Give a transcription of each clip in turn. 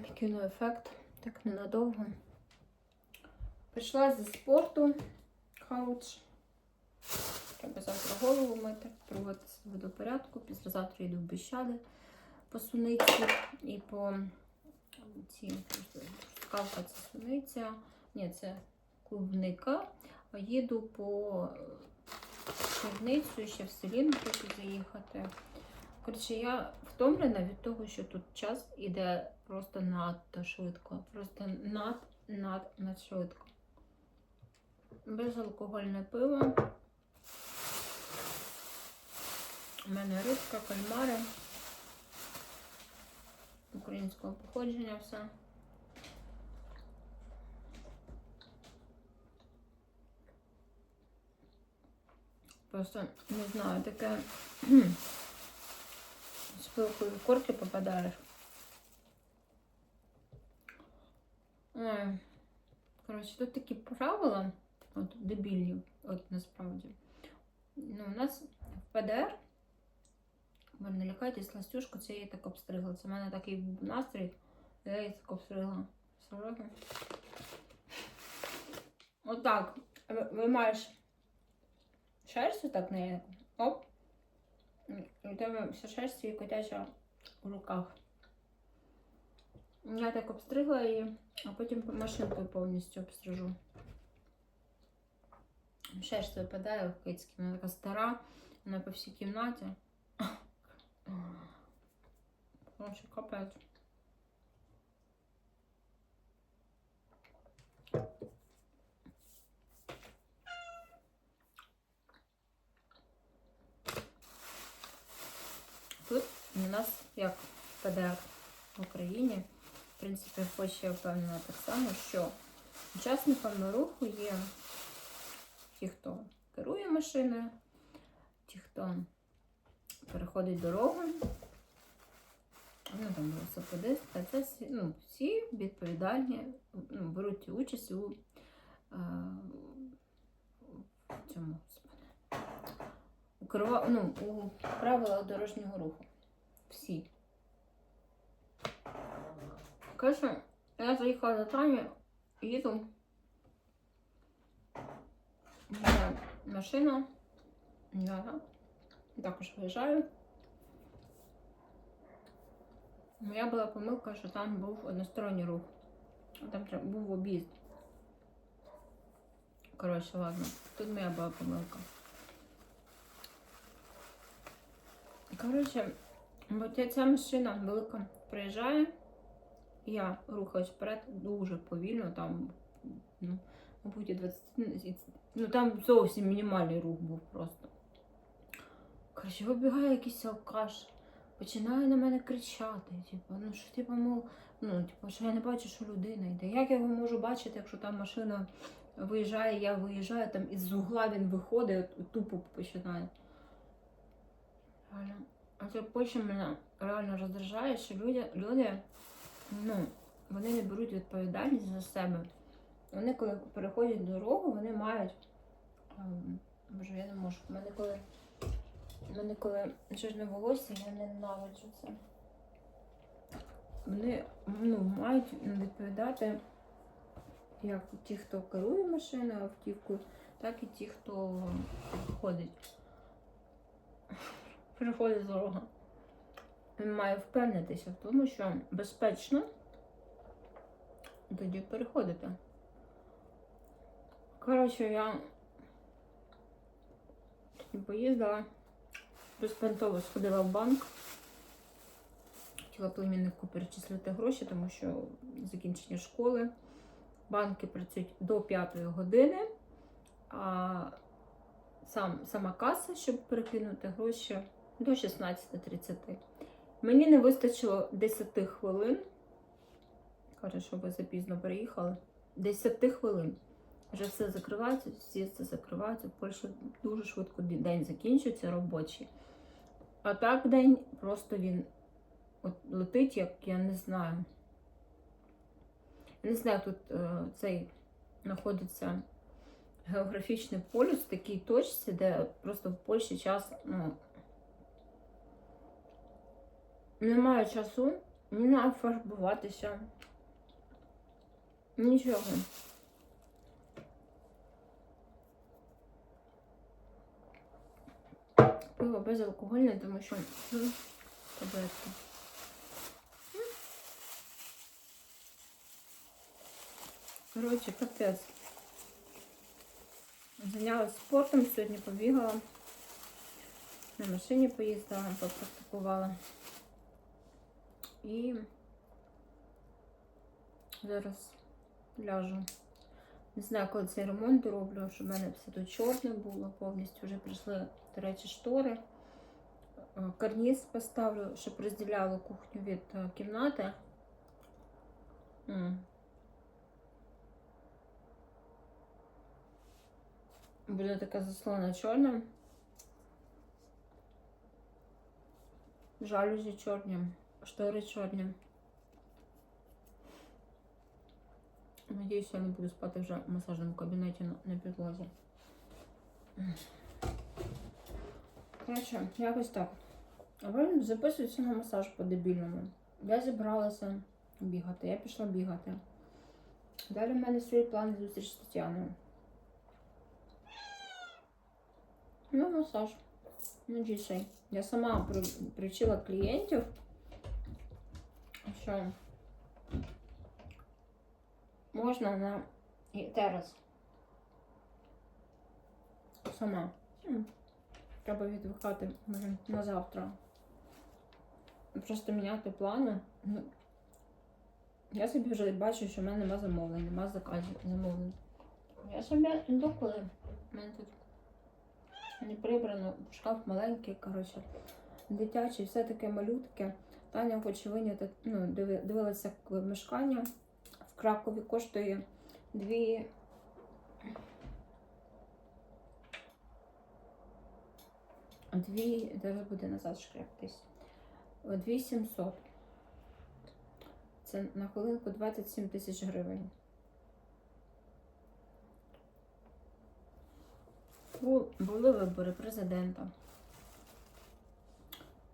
кіноефект, так ненадовго. Прийшла зі спорту, хауч. Треба завтра голову мити, приводити себе до порядку. Післязавтра йду в Біщади по суниці і по ці скалка це суниця. Ні, це клубника. Їду по черницю і ще в селін хочу заїхати. Коротше, я втомлена від того, що тут час іде просто надто швидко. Просто над, над, над швидко. Безалкогольне пиво. У мене рибка, кальмари. Українського походження все. Просто не знаю, таке в корки попадаєш. Ой. Коротше, тут такі правила, от дебільні, от насправді. Ну, у нас в ПДР, ви не лякайтесь, Настюшку, це я так обстригла. Це в мене такий настрій, я її так обстригла. Отак. Ви- Виймаєш шерсть так неї. Оп. Вся шерсть і котяча у руках. Я так обстригла її, а потім машинкою повністю обстрижу. Шерсть випадає в кицьки. Вона така стара, вона по всій кімнаті. Короче, капець. Тут у нас як ПДР в Україні, в принципі, хоч я впевнена так само, що учасниками руху є ті, хто керує машиною, ті, хто переходить дорогу, ну там велосипедисти, це всі, ну, всі відповідальні, ну, беруть участь у, е, цьому у, ну, у правилах дорожнього руху. Всі. Коротше, я заїхала до Тані, їду. Є машина. Я також виїжджаю. Моя була помилка, що там був односторонній рух. Там був об'їзд. Коротше, ладно. Тут моя була помилка. Коротше, бо ця- машина велика приїжджає. Я рухаюсь вперед дуже повільно, там, ну, мабуть, і 20, ну, там зовсім мінімальний рух був просто. Коротше, вибігає якийсь алкаш, починає на мене кричати. Типу, ну що типу, мов, ну, типу, що я не бачу, що людина йде. Як я його можу бачити, якщо там машина виїжджає, я виїжджаю, там із угла він виходить, тупо починає. А це потім мене реально роздражає, що люди, люди ну, вони не беруть відповідальність за себе. Вони, коли переходять дорогу, вони мають. ем, Боже, я не можу. У мене коли. У мене коли жирне волосся, я ненавиджу це. Вони ну, мають відповідати як ті, хто керує машиною, автівкою, так і ті, хто ходить. Переходить дорогу. Він має впевнитися в тому, що безпечно тоді переходити. Коротше, я поїздила, безпонтово сходила в банк. Хотіла племіннику перечислити гроші, тому що закінчення школи. Банки працюють до 5 години, а сам, сама каса, щоб перекинути гроші, до 16.30. Мені не вистачило 10 хвилин. Що ви запізно приїхали. 10 хвилин. Вже все закривається, всі це закриваються. В Польщі дуже швидко день закінчується робочий. А так день просто він от летить, як я не знаю. Я не знаю, тут е, цей знаходиться географічний полюс в такій точці, де просто в Польщі час, ну, немає часу Не треба фарбуватися. Нічого. Пиво безалкогольне, тому що таблетки. Коротше, капець. Зайнялась спортом, сьогодні побігала. На машині поїздила, попрактикувала. І зараз ляжу. Не знаю, коли цей ремонт роблю, щоб в мене все тут чорне було повністю. Вже прийшли, до речі, штори. Е, Карніз поставлю, щоб розділяло кухню від е, кімнати. Буде така заслона чорна. Жалюзі чорні, штори чорні. Надіюсь, я не буду спати вже в масажному кабінеті на, підлозі. Коротше, якось так. А ви записуються на масаж по-дебільному. Я зібралася бігати, я пішла бігати. Далі в мене свої плани зустріч з Тетяною. Ну, масаж. Ну, дійшли. Я сама при, привчила клієнтів, що можна на і терас. Сама. Треба відвикати на завтра. Просто міняти плани. Ну, Я собі вже бачу, що в мене нема замовлень, нема заказів замовлень. Я собі доколи. У мене тут не прибрано, шкаф маленький, коротше, дитячий, все таке малютке. Таня хоче виняти, ну, диви- дивилася мешкання в Кракові коштує дві. Дві, зараз буде назад шкряптись. Дві сімсот. Це на хвилинку 27 тисяч гривень. Були вибори президента.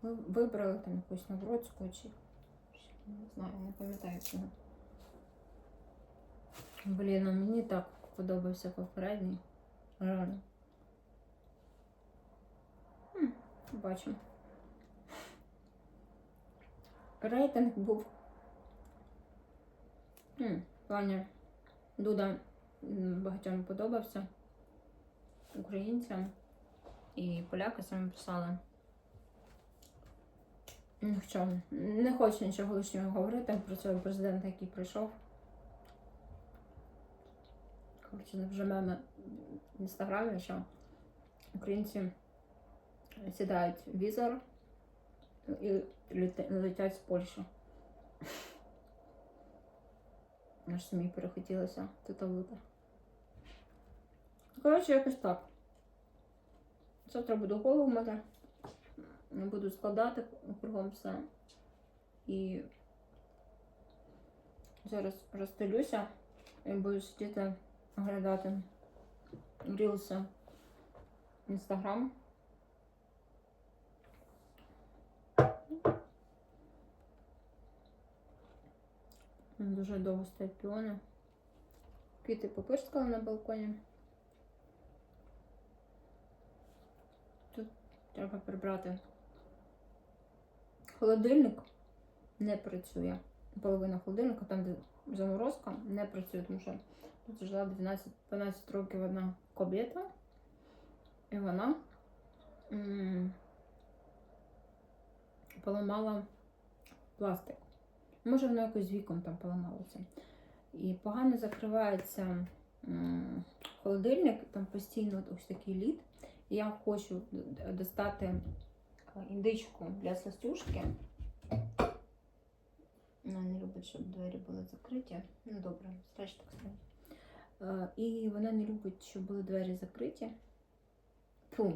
Ви вибрали там якусь Навроцьку чи не знаю, не пам'ятаю цього. Блін, а мені так подобався попередній. Реально. Бачимо. Рейтинг був. В плані Дуда багатьом подобався. Українцям і поляки самі писали. Ну, що, не хочу нічого лишнього говорити про цього президента, який прийшов. Коротше, вже меми в інстаграмі, що українці сідають в візор і летять з Польщі. Аж самі перехотілося тут бути. Коротше, якось так. Завтра буду голову мати. Буду складати кругом все. І зараз розстелюся і буду сидіти оглядати рілси інстаграм. Дуже довго стоять піони. Квіти попирскала на балконі. Тут треба прибрати. Холодильник не працює. Половина холодильника, там, де заморозка, не працює, тому що тут жила 12, 12 років одна кобєта. І вона м, поламала пластик. Може, воно якось з віком там поламалося. І погано закривається м, холодильник, там постійно ось такий лід. Я хочу достати індичку для сластюшки. Вона не любить, щоб двері були закриті. Ну добре, страч так стоїть. Е, І вона не любить, щоб були двері закриті. Фу,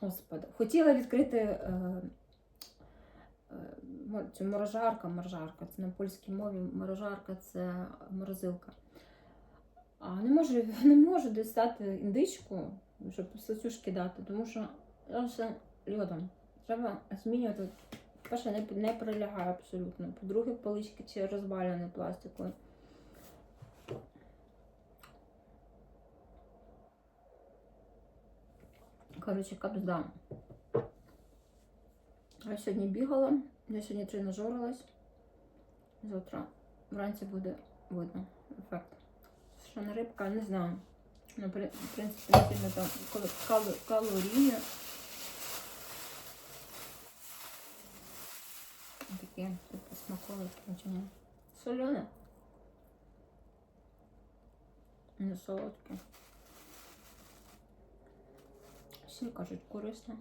господи. Хотіла відкрити е, е, цю морожарка, морожарка, це на польській мові морожарка це морозилка. А не можу, не можу дістати індичку, щоб слацюшки дати, тому що льодом. Треба змінювати По-перше, не, не прилягає абсолютно. По-друге, полички ці розваляні пластикові. Коротше, капзда. Я сьогодні бігала, я сьогодні тренажерилась. Завтра вранці буде видно ефект. Що не рибка, не знаю. Ну, в принципі, там кал- Таке, смакове, чи ні. Солене. Не солодке. Всі кажуть, корисне.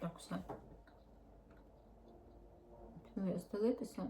Так, все. Піду я стелитися.